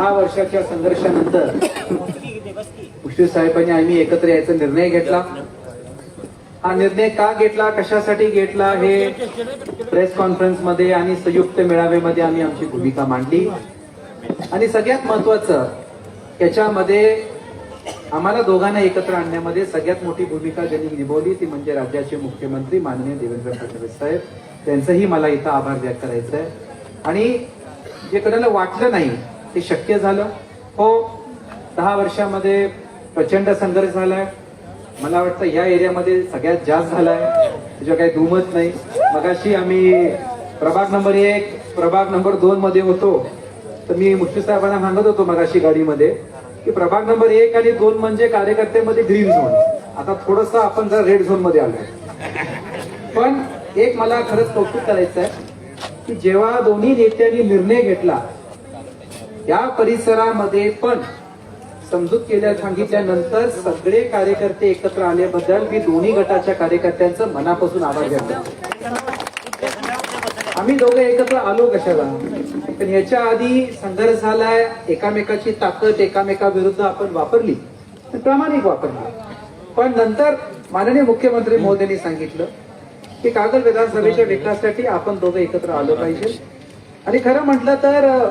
दहा वर्षाच्या संघर्षानंतर मुश्रीफ साहेबांनी आम्ही एकत्र यायचा निर्णय घेतला. हा निर्णय का घेतला? कशासाठी घेतला? हे प्रेस कॉन्फरन्समध्ये आणि संयुक्त मेळाव्यामध्ये आम्ही आमची भूमिका मांडली. आणि सगळ्यात महत्वाचं याच्यामध्ये आम्हाला दोघांना एकत्र आणण्यामध्ये सगळ्यात मोठी भूमिका ज्यांनी निभावली ती म्हणजे राज्याचे मुख्यमंत्री माननीय देवेंद्र फडणवीस साहेब. त्यांचंही मला इथं आभार व्यक्त करायचं आहे आणि जे कोणाला वाटलं नाही ते शक्य झालं. हो दहा वर्षामध्ये प्रचंड संघर्ष झालाय. मला वाटतं या एरियामध्ये सगळ्यात जास्त झालाय. त्याच्या काही दुमत नाही. मगाशी आम्ही प्रभाग नंबर एक प्रभाग नंबर दोन मध्ये होतो. तर मी मुख्य साहेबांना सांगत होतो मगाशी गाडीमध्ये की प्रभाग नंबर एक आणि दोन म्हणजे कार्यकर्त्यामध्ये ग्रीन झोन आता थोडस आपण जर रेड झोनमध्ये आलोय. पण एक मला खरंच कौतुक करायचं आहे की जेव्हा दोन्ही नेत्यांनी निर्णय घेतला या परिसरामध्ये पण समजूत केल्या सांगितल्यानंतर सगळे कार्यकर्ते एकत्र आल्याबद्दल मी दोन्ही गटाच्या कार्यकर्त्यांचं मनापासून आभार व्यक्त आम्ही दोघे एकत्र आलो कशाला? पण याच्या आधी संघर्ष झालाय एकामेकाची ताकद एकामेकाविरुद्ध आपण वापरली प्रामाणिक वापरली. पण नंतर माननीय मुख्यमंत्री मोदींनी सांगितलं की कागल विधानसभेच्या विकासासाठी आपण दोघं एकत्र आलो पाहिजे. आणि खरं म्हटलं तर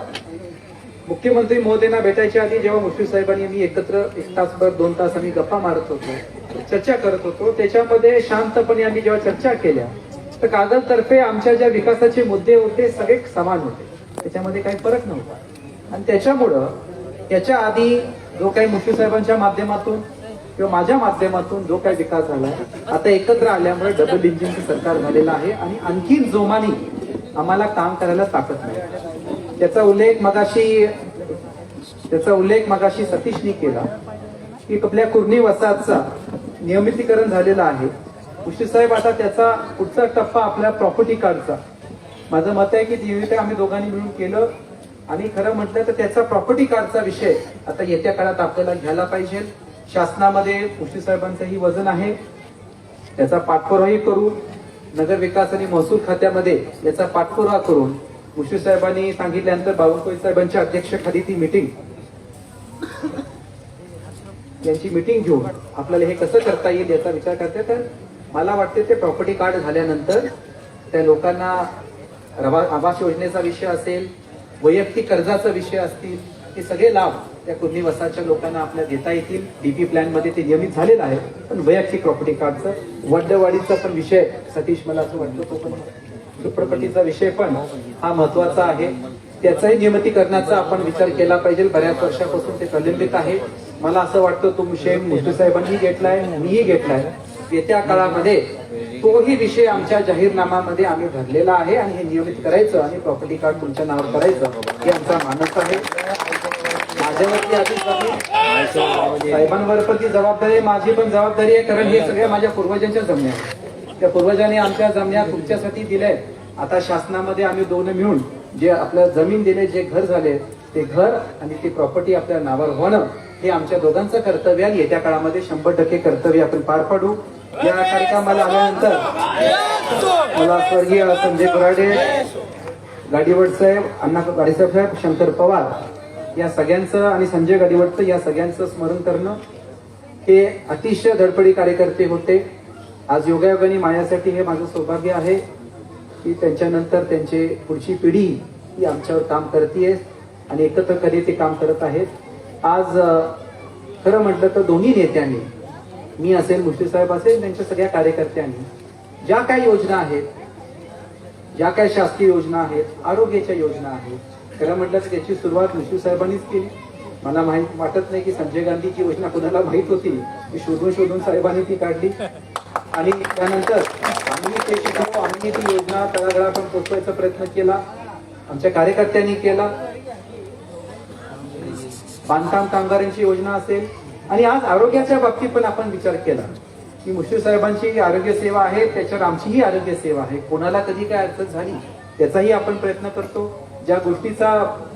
मुख्यमंत्री महोदयांना भेटायच्या आधी जेव्हा मुश्रीफ साहेबांनी मी एकत्र एक तासभर दोन तास आम्ही गप्पा मारत होतो चर्चा करत होतो त्याच्यामध्ये शांतपणे आम्ही जेव्हा चर्चा केल्या तर कागदतर्फे आमच्या ज्या विकासाचे मुद्दे होते सगळे समान होते. त्याच्यामध्ये काही फरक नव्हता. आणि त्याच्यामुळं याच्या आधी जो काही मुश्रीफ साहेबांच्या माध्यमातून किंवा माझ्या माध्यमातून जो काही विकास झाला आता एकत्र आल्यामुळे डबल इंजिनचं सरकार झालेलं आहे आणि आणखी जोमाने आम्हाला काम करायला ताकद मिळेल. त्याचा उल्लेख मगाशी त्याचा उल्लेख मगाशी सतीशनी केला की आपल्या कुर्णी वसाहतचा नियमितीकरण झालेलं आहे. मुश्रीफ साहेब आता त्याचा पुढचा टप्पा आपल्या प्रॉपर्टी कार्डचा माझं मत आहे की नियमित आम्ही दोघांनी मिळून केलं. आणि खरं म्हटलं तर त्याचा प्रॉपर्टी कार्डचा विषय आता येत्या काळात आपल्याला घ्यायला पाहिजे. शासनामध्ये मुश्रीफ साहेबांचंही वजन आहे. त्याचा पाठपुरावाही करू. नगर विकास आणि महसूल खात्यामध्ये याचा पाठपुरावा करून मुश्रीफ साहेबांनी सांगितल्यानंतर बावनकुळे साहेबांच्या अध्यक्षखाली ती मिटिंग यांची मिटिंग घेऊन आपल्याला हे कसं करता येईल याचा विचार करते. तर मला वाटते ते प्रॉपर्टी कार्ड झाल्यानंतर त्या लोकांना रवा- आवास योजनेचा विषय असेल वैयक्तिक कर्जाचा विषय असतील हे सगळे लाभ त्या कुर्मी वसाच्या लोकांना आपल्या देता येतील. डीपी प्लॅनमध्ये ते नियमित झालेलं आहे. पण वैयक्तिक प्रॉपर्टी कार्डचं वडवाडीचा पण विषय सतीश मला असं वाटतं तो पण झोपडपट्टीचा विषय पण हा महत्त्वाचा आहे. त्याचाही नियमितीकरणाचा आपण विचार केला पाहिजे. बऱ्याच वर्षापासून ते प्रलंबित आहे. मला असं वाटतं तो विषय मुश्रीफ साहेबांनी घेतलाय मीही घेतलाय. येत्या काळामध्ये तोही विषय आमच्या जाहीरनामामध्ये आम्ही भरलेला आहे आणि हे नियमित करायचं आणि प्रॉपर्टी कार्ड तुमच्या नावावर करायचं हे आमचा मानस आहे. माझ्यावरती आधीच साहेबांवर पण ती जबाबदारी आहे माझी पण जबाबदारी आहे कारण हे सगळ्या माझ्या पूर्वजांच्या जमण्या आहे. त्या पूर्वजांनी आमच्या जमण्या तुमच्यासाठी दिल्या आता शासनामध्ये आम्ही दोन मिळून जे आपल्या जमीन दिले जे घर झाले ते घर आणि ती प्रॉपर्टी आपल्या नावावर होणं हे आमच्या दोघांचं कर्तव्य आहे. येत्या काळामध्ये शंभर टक्के कर्तव्य आपण पार पाडू. या कार्यक्रमाला आल्यानंतर मला स्वर्गीय संजय कुराडे गाडीवड साहेब अण्णा गाडीसाहेब साहेब शंकर पवार या सगळ्यांचं आणि संजय गाडीवडचं या सगळ्यांचं स्मरण करणं हे अतिशय धडपडी कार्यकर्ते होते. आज योगायोगाने माझ्यासाठी हे माझं सौभाग्य आहे की त्यांच्यानंतर त्यांची पुढची पिढी ही आमच्यावर काम करते आणि एकत्र कधी ते काम करत आहेत. आज खरं म्हटलं तर दोन्ही नेत्यांनी मी असेल मुश्रीफ साहेब असेल त्यांच्या सगळ्या कार्यकर्त्यांनी ज्या काही योजना आहेत ज्या काही शासकीय योजना आहेत आरोग्याच्या योजना आहेत खरं म्हटलं तर त्याची सुरुवात मुश्रीफ साहेबांनीच केली. मला माहीत वाटत नाही की संजय गांधीची योजना कुणाला माहीत होती. ती शोधून शोधून साहेबांनी ती काढली. आणि त्यानंतर आम्ही ते शिकलो आम्ही ती योजना तळागाळापर्यंत पोचवायचा प्रयत्न केला. आमच्या कार्यकर्त्यांनी केला. बांधकाम कामगारांची योजना असेल. आणि आज आरोग्याच्या बाबतीत पण आपण विचार केला. की मुश्रीफ साहेबांची जी आरोग्य सेवा आहे त्याच्यावर आमचीही आरोग्य सेवा आहे. कोणाला कधी काय अडचण झाली त्याचाही आपण प्रयत्न करतो. ज्या गोष्टीचा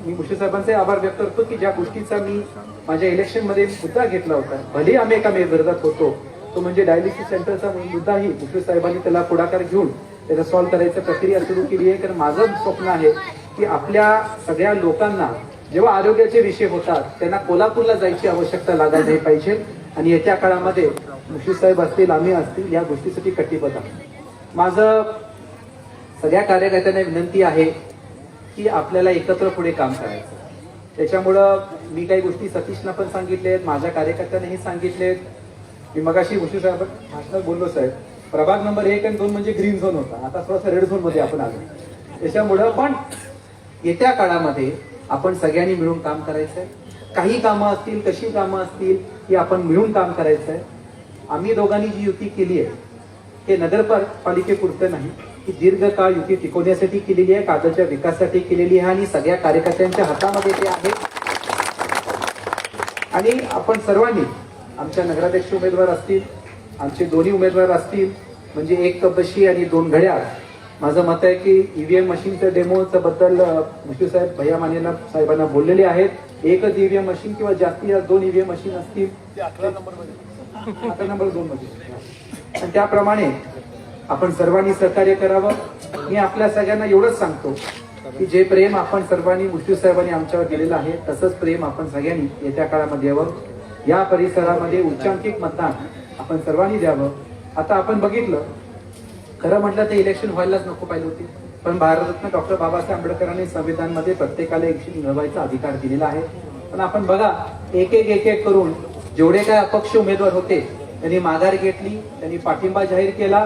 मी मुश्रीफ साहेबांचे आभार व्यक्त करतो की ज्या गोष्टीचा मी माझ्या इलेक्शनमध्ये मुद्दा घेतला होता. भले आम्ही एका विरोधात होतो तो म्हणजे डायलिसिस सेंटरचा मुद्दाही मुश्रीफ साहेबांनी त्याला पुढाकार घेऊन त्याला सॉल्व्ह करायची प्रक्रिया सुरू केली आहे. कारण माझं स्वप्न आहे की आपल्या सगळ्या लोकांना जेव्हा आरोग्याचे विषय होतात त्यांना कोल्हापूरला जायची आवश्यकता लागायला नाही पाहिजे. आणि येत्या काळामध्ये मुश्रीफ साहेब असतील आम्ही असतील या गोष्टीसाठी कटिबद्ध आहोत. माझं सगळ्या कार्यकर्त्यांना विनंती आहे की आपल्याला एकत्र पुढे काम करायचं. त्याच्यामुळं मी काही गोष्टी सतीशना पण सांगितले आहेत माझ्या कार्यकर्त्यांनाही सांगितले मी मगाशी मुश्रीफ साहेब भाषणात बोललो साहेब प्रभाग नंबर एक आणि दोन म्हणजे ग्रीन झोन होता. आता थोडासा रेड झोनमध्ये आपण आलो. त्याच्यामुळं पण येत्या काळामध्ये आपण सगळ्यांनी मिळून काम करायचंय. काही कामं असतील कशी कामं असतील ही आपण मिळून काम करायचंय. आम्ही दोघांनी जी युती केली आहे हे नगरपालिकेपुरतं नाही ही दीर्घकाळ युती टिकवण्यासाठी केलेली आहे कागदच्या विकासासाठी केलेली आहे आणि सगळ्या कार्यकर्त्यांच्या हातामध्ये ते आहे. आणि आपण सर्वांनी आमच्या नगराध्यक्ष उमेदवार असतील आमचे दोन्ही उमेदवार असतील म्हणजे एक कपबशी आणि दोन घड्याळ. माझं मत आहे की ईव्हीएम मशीनच्या डेमोचं बद्दल मुश्रीफ साहेब भैया मानेला साहेबांना बोललेले आहेत. एकच ईव्हीएम मशीन किंवा जास्तीत जास्त दोन ईव्हीएम मशीन असतील अकरा नंबर दोन मध्ये. आणि त्याप्रमाणे आपण सर्वांनी सहकार्य करावं. मी आपल्या सगळ्यांना एवढंच सांगतो की जे प्रेम आपण सर्वांनी मुश्रीफ साहेबांनी आमच्यावर दिलेलं आहे तसंच प्रेम आपण सगळ्यांनी येत्या काळामध्ये द्यावं या परिसरामध्ये उच्चांकित मतदान आपण सर्वांनी द्यावं. आता आपण बघितलं खरं म्हटलं ते इलेक्शन व्हायलाच नको पाहिजे होती. पण भारतरत्न डॉक्टर बाबासाहेब आंबेडकरांनी संविधानमध्ये प्रत्येकाला इलेक्शन मिळवायचा अधिकार दिलेला आहे. पण आपण बघा एक एक एक एक करून जेवढे काय अपक्ष उमेदवार होते त्यांनी माघार घेतली त्यांनी पाठिंबा जाहीर केला.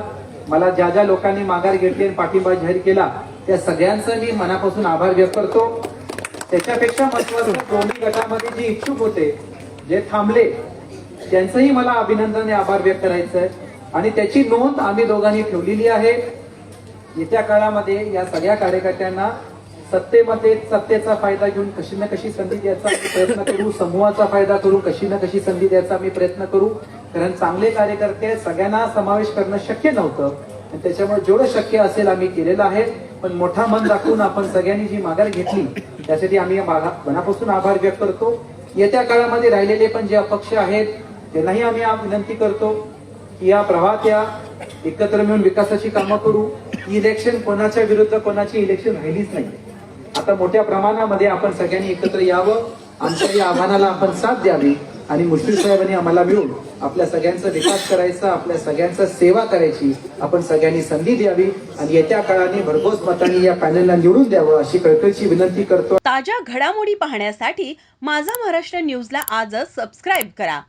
मला ज्या ज्या लोकांनी माघार घेतली आणि पाठिंबा जाहीर केला त्या सगळ्यांचा मी मनापासून आभार व्यक्त करतो. त्याच्यापेक्षा महत्वाचं दोन्ही गटामध्ये जे इच्छुक होते जे थांबले त्यांचंही मला अभिनंदन आणि आभार व्यक्त करायचं आहे आणि त्याची नोंद आम्ही दोघांनी ठेवलेली आहे. येत्या काळामध्ये या सगळ्या कार्यकर्त्यांना सत्तेमध्ये सत्तेचा फायदा घेऊन कशी ना कशी संधी द्यायचा आम्ही प्रयत्न करू समूहाचा फायदा करू कशी ना कशी संधी द्यायचा आम्ही प्रयत्न करू. कारण चांगले कार्यकर्ते सगळ्यांना समावेश करणं शक्य नव्हतं. आणि त्याच्यामुळे जेवढं शक्य असेल आम्ही केलेलं आहे. पण मोठा मन दाखवून आपण सगळ्यांनी जी माघार घेतली त्यासाठी आम्ही मनापासून आभार व्यक्त करतो. येत्या काळामध्ये राहिलेले पण जे अपक्ष आहेत त्यांनाही आम्ही विनंती करतो की या प्रवाहात या एकत्र मिळून विकासाची कामं करू. इलेक्शन कोणाच्या विरुद्ध कोणाची इलेक्शन राहिलीच नाही. आता मोठ्या प्रमाणामध्ये आपण सगळ्यांनी एकत्र यावं. आमच्या या आव्हानाला आपण साथ द्यावी. आणि मुश्रीफ साहेबांनी आम्हाला मिळून आपल्या सगळ्यांचा विकास करायचा आपल्या सगळ्यांचा सेवा करायची. आपण सगळ्यांनी संधी द्यावी आणि येत्या काळाने भरघोस मतांनी या पॅनलला निवडून द्यावं अशी कळकळीची विनंती करतो. ताज्या घडामोडी पाहण्यासाठी माझा महाराष्ट्र न्यूजला आजच सबस्क्राईब करा.